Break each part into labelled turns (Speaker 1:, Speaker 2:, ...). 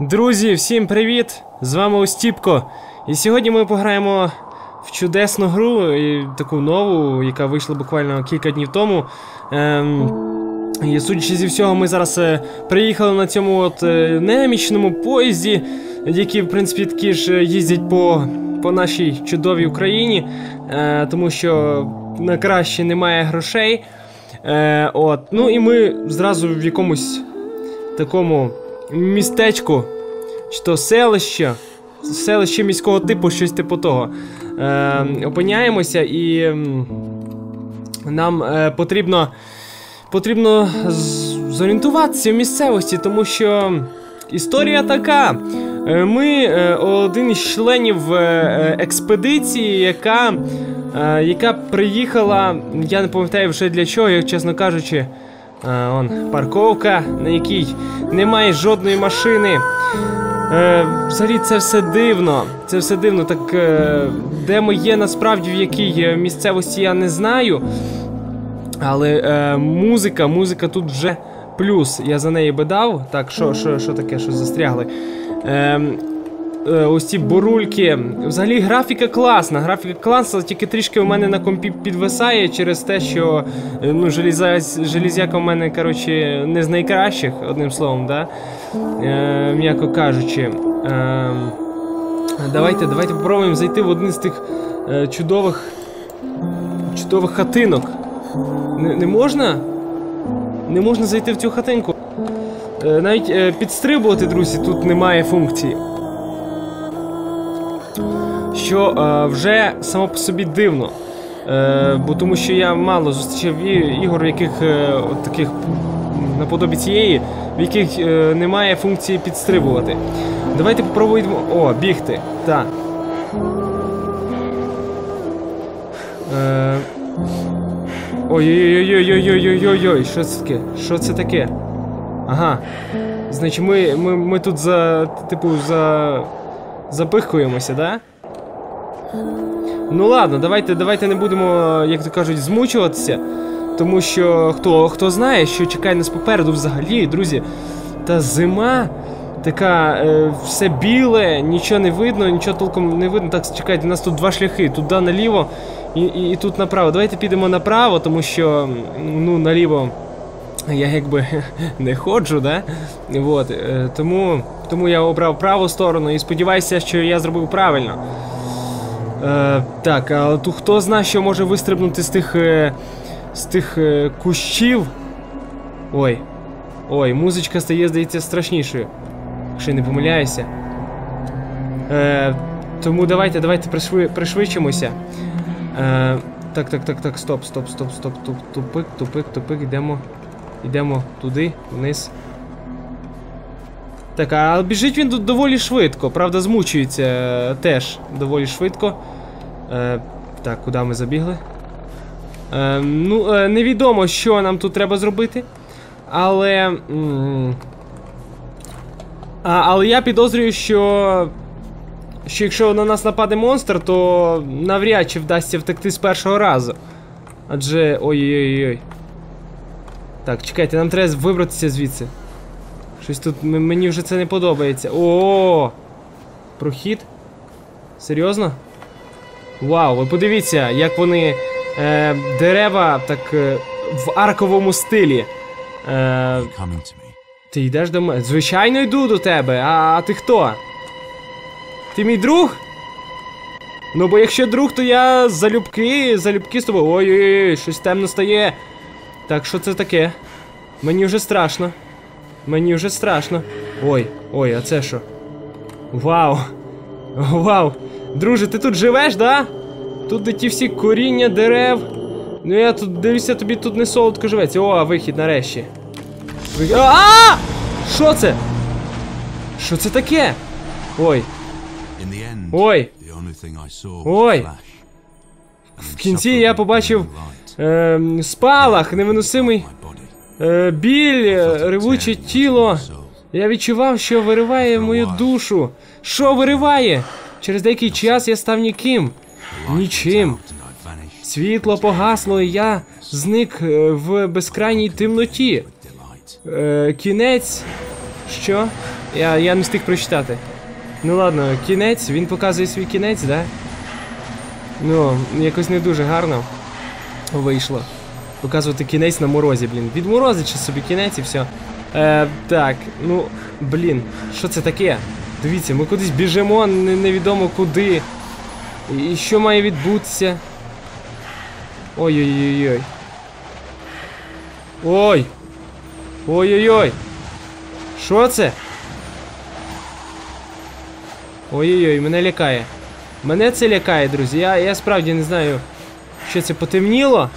Speaker 1: Друзі, всім привіт! З вами Остіпко. І сьогодні ми пограємо в чудесну гру, таку нову, яка вийшла буквально кілька днів тому. Ем, і судячи зі всього, ми зараз е, приїхали на цьому от е, немічному поїзді, які, в принципі, такі ж е, їздять по, по нашій чудовій Україні, е, тому що на краще немає грошей. Е, от. Ну і ми зразу в якомусь такому містечку, чи то селище, селище міського типу, щось типу того. Е, опиняємося і нам е, потрібно, потрібно зорієнтуватися в місцевості, тому що історія така. Е, Ми е, один із членів е, експедиції, яка, яка приїхала, я не пам'ятаю вже для чого, як чесно кажучи. Он, парковка, на якій немає жодної машини. Е, взагалі це все дивно. Це все дивно. Так е, де ми є насправді в якій е, місцевості я не знаю. Але е, музика, музика тут вже плюс. Я за неї би дав. Так, що, що, що таке, що застрягли? Е, ось ці бурульки. Взагалі графіка класна. Графіка класна, тільки трішки у мене на компі підвисає через те, що е, ну, желізя, железяка у мене, коротше, не з найкращих, одним словом, да? Е, м'яко кажучи. Е, давайте, давайте попробуємо зайти в один з тих е, чудових чудових хатинок. Не, не можна? Не можна зайти в цю хатинку. Е, навіть е, підстрибувати, друзі, тут немає функції. Що е, вже само по собі дивно. Е, бо тому що я мало зустрічав ігор, в яких е, от таких наподобі цієї, в яких е, немає функції підстрибувати. Давайте попробуємо. О, бігти. Так. Е, Ой-ой-ой-ой-ой-ой-ой-ой, що це таке? Що це таке? Ага. Значить, ми, ми, ми тут за. типу, за. запихуємося, да? Ну ладно, давайте, давайте не будемо, як то кажуть, змучуватися. Тому що хто, хто знає, що чекає нас попереду взагалі, друзі. Та зима така, е, все біле, нічого не видно, нічого толком не видно. Так, чекайте, у нас тут два шляхи: туди наліво і, і, і тут направо. Давайте підемо направо, тому що ну, наліво я якби не ходжу, да? От, е, тому, тому я обрав праву сторону і сподіваюся, що я зробив правильно. Е, так, а тут хто знає, що може вистрибнути з тих. Е, з тих е, кущів. Ой. Ой, музичка стає, здається, страшнішою. Якщо я не помиляюся. Е, тому давайте, давайте пришви, пришвидшимося. Е, так, так, так, так, стоп, стоп, стоп, стоп, туп, тупик, тупик, тупик, йдемо. Йдемо туди, вниз. Так, а біжить він тут доволі швидко, правда, змучується е, теж доволі швидко. Е, так, куди ми забігли? Е, ну, е, невідомо, що нам тут треба зробити. Але. А, але я підозрюю, що. Що якщо на нас нападе монстр, то навряд чи вдасться втекти з першого разу. Адже. Ой-ой-ой. Так, чекайте, нам треба вибратися звідси. Щось тут мені вже це не подобається. О! Прохід? Серйозно? Вау, ви подивіться, як вони е, дерева так е, в арковому стилі. Е, ти йдеш до мене? Звичайно, йду до тебе. А, а ти хто? Ти мій друг? Ну, бо якщо друг, то я залюбки, залюбки з тобою. Ой-ой-ой, щось темно стає. Так, що це таке? Мені вже страшно. Мені вже страшно. Ой, ой, а це що? Вау! Вау! Друже, ти тут живеш, да? Тут де ті всі коріння дерев. Ну я тут дивлюся, тобі тут не солодко живеться. О, вихід нарешті. А! Що це? Що це таке? Ой, ой. Ой. В кінці я побачив ем, спалах, невиносимий е, біль, е, ревуче тіло. Я відчував, що вириває мою душу. Що вириває? Через деякий час я став ніким. Нічим. Світло погасло, і я зник е, в безкрайній темноті. Е, кінець. Що? Я, я не встиг прочитати. Ну ладно, кінець, він показує свій кінець, да? Ну, якось не дуже гарно вийшло. Показувати кінець на морозі, блін. Відморозить собі кінець і все. Е, так, ну, блін, що це таке? Дивіться, ми кудись біжимо, не- невідомо куди. І що має відбутися? Ой-ой-ой-ой. Ой! Ой-ой-ой! Що це? Ой-ой-ой, мене лякає. Мене це лякає, друзі. Я, я справді не знаю, що це потемніло.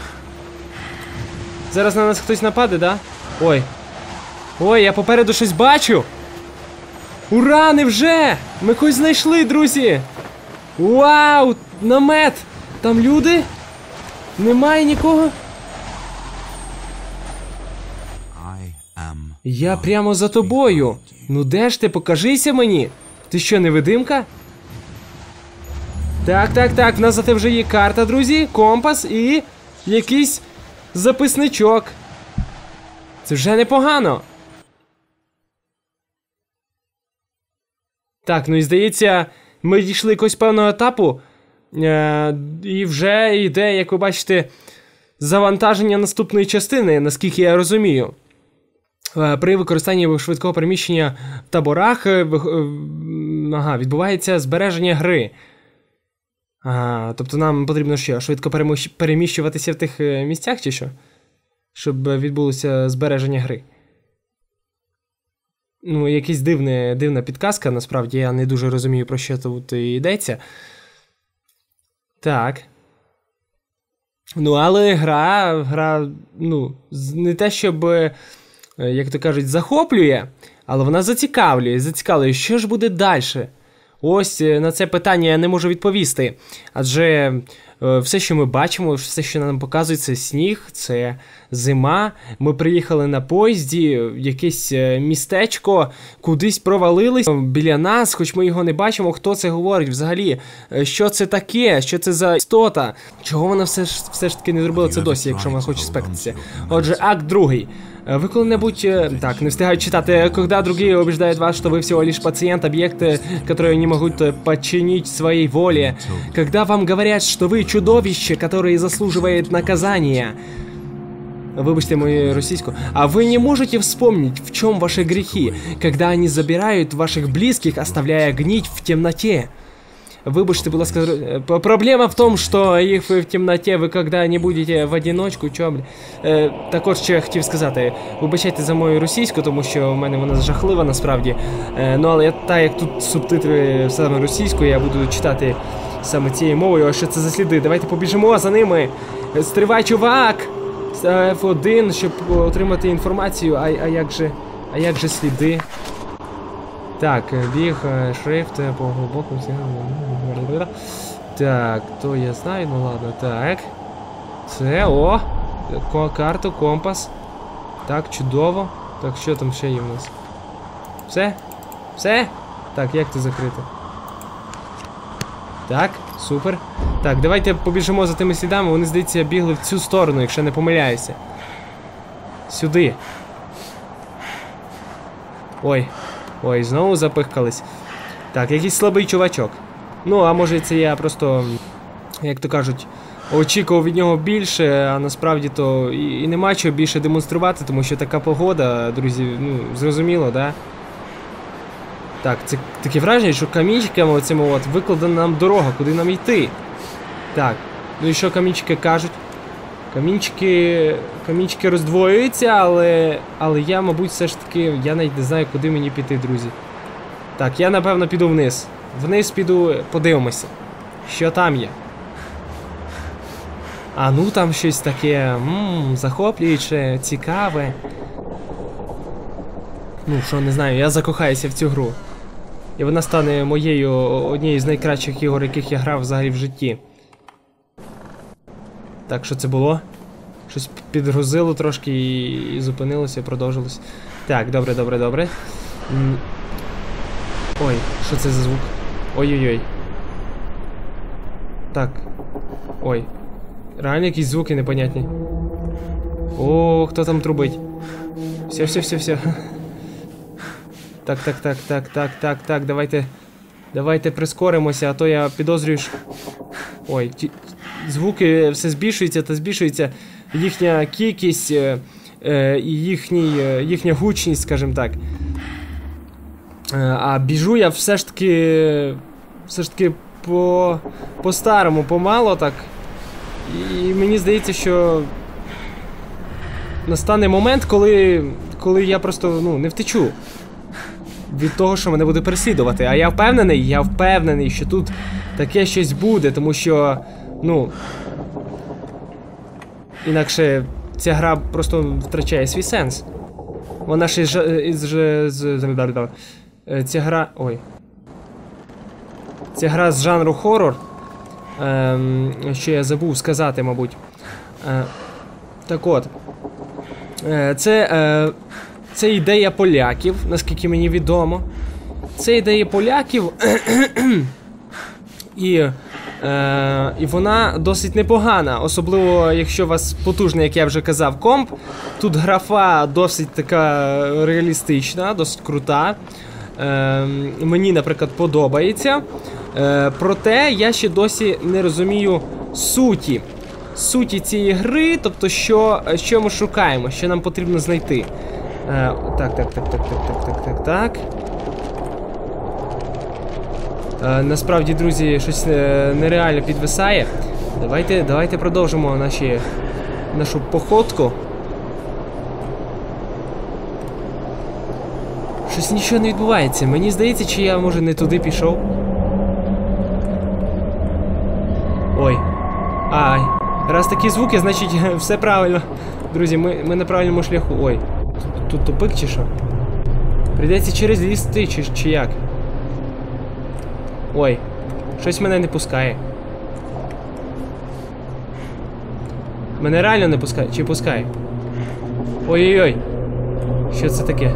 Speaker 1: Зараз на нас хтось нападе, да? Ой. Ой, я попереду щось бачу. Ура, невже! Ми когось знайшли, друзі! Вау! Намет! Там люди? Немає нікого? Я прямо за тобою. Ну де ж ти? Покажися мені. Ти що, невидимка? Так, так, так, в нас зате вже є карта, друзі, компас і якийсь записничок. Це вже непогано. Так, ну і здається, ми дійшли якогось певного етапу. Е- і вже йде, як ви бачите, завантаження наступної частини, наскільки я розумію. Е, При використанні швидкого переміщення в таборах е, е, ага, відбувається збереження гри. Ага, тобто нам потрібно що? Швидко переміщ- переміщуватися в тих е, місцях чи що? Щоб відбулося збереження гри. Ну, якась дивне, дивна підказка, насправді я не дуже розумію, про що тут йдеться. Так. Ну, але гра, гра, ну, не те, щоб, е, як то кажуть, захоплює, але вона зацікавлює, зацікавлює, що ж буде далі. Ось е, на це питання я не можу відповісти. Адже е, все, що ми бачимо, все, що нам показують, це сніг, це зима. Ми приїхали на поїзді, якесь е, містечко, кудись провалились біля нас, хоч ми його не бачимо. Хто це говорить взагалі? Що це таке? Що це за істота? Чого вона все ж все ж таки не зробила це досі, якщо вона хоче спектися? Отже, акт другий. Вы когда-нибудь... э, Так, не встигаю читать. Э, Когда другие убеждают вас, что вы всего лишь пациент, объект, э, который не могут подчинить своей воле. Когда вам говорят, что вы чудовище, которое заслуживает наказания. Выбачьте мою российскую. А вы не можете вспомнить, в чем ваши грехи, когда они забирают ваших близких, оставляя гнить в темноте. Вибачте, будь ласка, е, проблема в тому, що їх в темноті, ви коли не будете в одиночку, чо, бля. Е, також ще хотів сказати, вибачайте за мою російську, тому що в мене вона жахлива насправді. Е, ну але я, так як тут субтитри саме російською, я буду читати саме цією мовою. А що це за сліди? Давайте побіжимо за ними. Стривай, чувак! Е, F1, щоб отримати інформацію. А, а як же. А як же сліди? Так, е, біг, е, шрифт е, по глибокому сигналу. Так, то я знаю, ну ладно, так. Це, о! Карту, компас. Так, чудово. Так, що там ще є в нас? Все? Все? Так, як це закрити? Так, супер. Так, давайте побіжимо за тими слідами. Вони, здається, бігли в цю сторону, якщо не помиляюся. Сюди. Ой. Ой, знову запихкались. Так, якийсь слабий чувачок. Ну, а може це я просто, як то кажуть, очікував від нього більше, а насправді то і, і нема чого більше демонструвати, тому що така погода, друзі, ну, зрозуміло, да? Так, це таке враження, що камінчиками оцими от викладена нам дорога, куди нам йти. Так, ну і що камінчики кажуть? Камінчики. Камінчики роздвоюються, але. Але я, мабуть, все ж таки. Я навіть не знаю, куди мені піти, друзі. Так, я напевно піду вниз. Вниз піду, подивимося. Що там є. А ну там щось таке. Ммм, захоплююче, цікаве. Ну, що не знаю, я закохаюся в цю гру. І вона стане моєю однією з найкращих ігор, яких я грав взагалі в житті. Так, що це було? Щось підгрузило трошки і, і зупинилося, продовжилось. Так, добре, добре, добре. Ой, що це за звук? Ой-ой-ой. Так. Ой. Реально якісь звуки непонятні. О, хто там трубить? Все, все, все, все. Так, так, так, так, так, так, так, давайте. Давайте прискоримося, а то я підозрюю. Ой. Звуки все збільшуються та збільшується. Їхня кількість е, е, і їхній, е, їхня гучність, скажімо так. А біжу я все ж таки. Все ж таки по. по-старому, помало так. І мені здається, що. Настане момент, коли. коли я просто ну, не втечу від того, що мене буде переслідувати. А я впевнений, я впевнений, що тут таке щось буде, тому що, ну. Інакше ця гра просто втрачає свій сенс. Вона ще з- Е, Ця гра. Ой. Ця гра з жанру хорор. Ем, що я забув сказати, мабуть. Е, так от. Е, це. Е, це ідея поляків, наскільки мені відомо. Це ідея поляків. і, е, і вона досить непогана, особливо якщо у вас потужний, як я вже казав, комп. Тут графа досить така реалістична, досить крута. Е, мені, наприклад, подобається. Е, проте я ще досі не розумію суті. Суті цієї гри, тобто, що, що ми шукаємо, що нам потрібно знайти. Е, так, так, так, так, так, так, так, так, так. Е, насправді, друзі, щось е, нереально підвисає. Давайте, давайте продовжимо наші, нашу походку. Щось нічого не відбувається. Мені здається, чи я може не туди пішов. Ой. Ай. Раз такі звуки, значить все правильно. Друзі, ми, ми на правильному шляху. Ой. Тут, тупик чи що? Прийдеться через ліс йти, чи, чи як? Ой, щось мене не пускає. Мене реально не пускає. Чи пускає? Ой-ой-ой. Що це таке?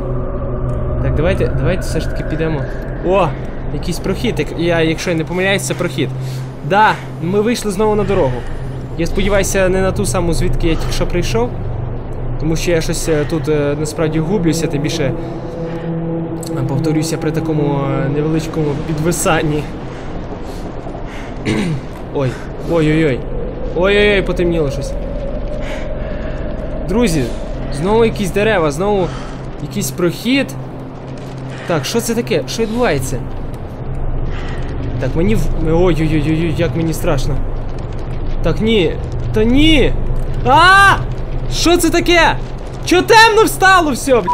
Speaker 1: Так, давайте, давайте все ж таки підемо. О! Якийсь прохід. Я, якщо я не помиляюсь, це прохід. Да, ми вийшли знову на дорогу. Я сподіваюся, не на ту саму, звідки я тільки що прийшов. Тому що я щось е, тут е, насправді гублюся, тим більше повторюся при такому е, невеличкому підвисанні. Ой, ой-ой-ой. Ой-ой-ой, потемніло щось. Друзі, знову якісь дерева, знову якийсь прохід. Так, що це таке? Що відбувається? Так, мені в. Ой-ой-ой, як мені страшно. Так, ні. Та ні. А! Що це таке? Чо темно встало все, блядь?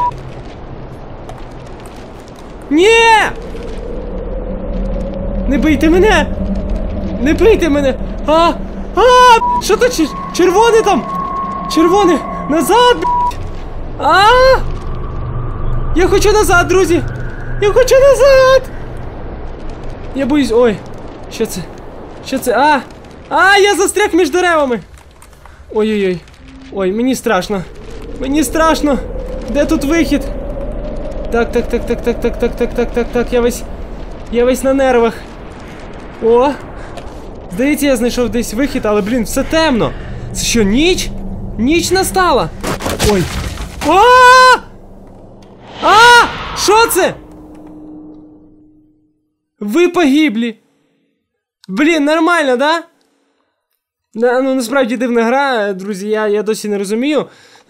Speaker 1: Ні! Не бийте мене! Не бийте мене! А! А! Що то чер- червоне там? Червоне! Назад! А! Я хочу назад, друзі! Я хочу назад! Я боюсь. Ой! Що це? Що це? А! А, я застряг між деревами! Ой-ой-ой. Ой, мені страшно. Мені страшно. Де тут вихід? Так, так, так, так, так, так, так, так, так, так, так. Я весь. Я весь на нервах. О! Здається, я знайшов десь вихід, але, блін, все темно. Це що, ніч? Ніч настала. Ой. А! А! Що це? Ви погиблі. Блін, нормально? Да, ну насправді дивна гра, друзі, я, я досі не розумію.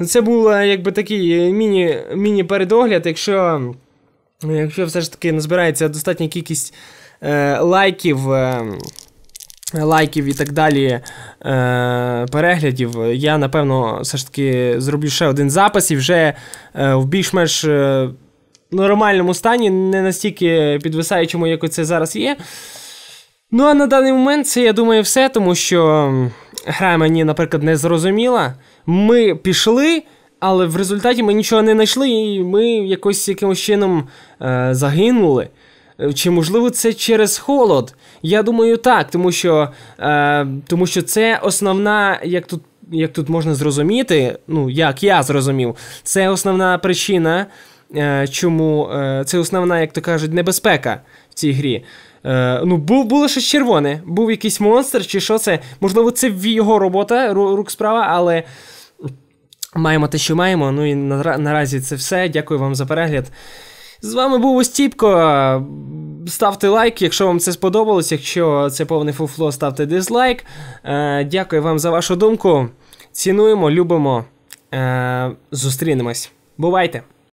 Speaker 1: Це був якби такий е, міні, міні-передогляд, якщо, якщо все ж таки назбирається достатня кількість е, лайків. Е, Лайків і так далі е, переглядів, я напевно все ж таки зроблю ще один запис і вже е, в більш-менш е, нормальному стані, не настільки підвисаючому, як це зараз є. Ну, а на даний момент це, я думаю, все, тому що гра мені, наприклад, не зрозуміла. Ми пішли, але в результаті ми нічого не знайшли, і ми якось якимось чином е, загинули. Е, Чи можливо це через холод? Я думаю, так, тому що, е, тому що це основна, як тут, як тут можна зрозуміти, ну як я зрозумів, це основна причина, е, чому е, це основна, як то кажуть, небезпека в цій грі. Е, ну, був, було щось червоне, був якийсь монстр, чи що це. Можливо, це його робота, рук справа, але маємо те, що маємо. Ну і на, наразі це все. Дякую вам за перегляд. З вами був Остіпко. Ставте лайк, якщо вам це сподобалось. Якщо це повне фуфло, ставте дизлайк. Е, дякую вам за вашу думку. Цінуємо, любимо. Е, зустрінемось. Бувайте!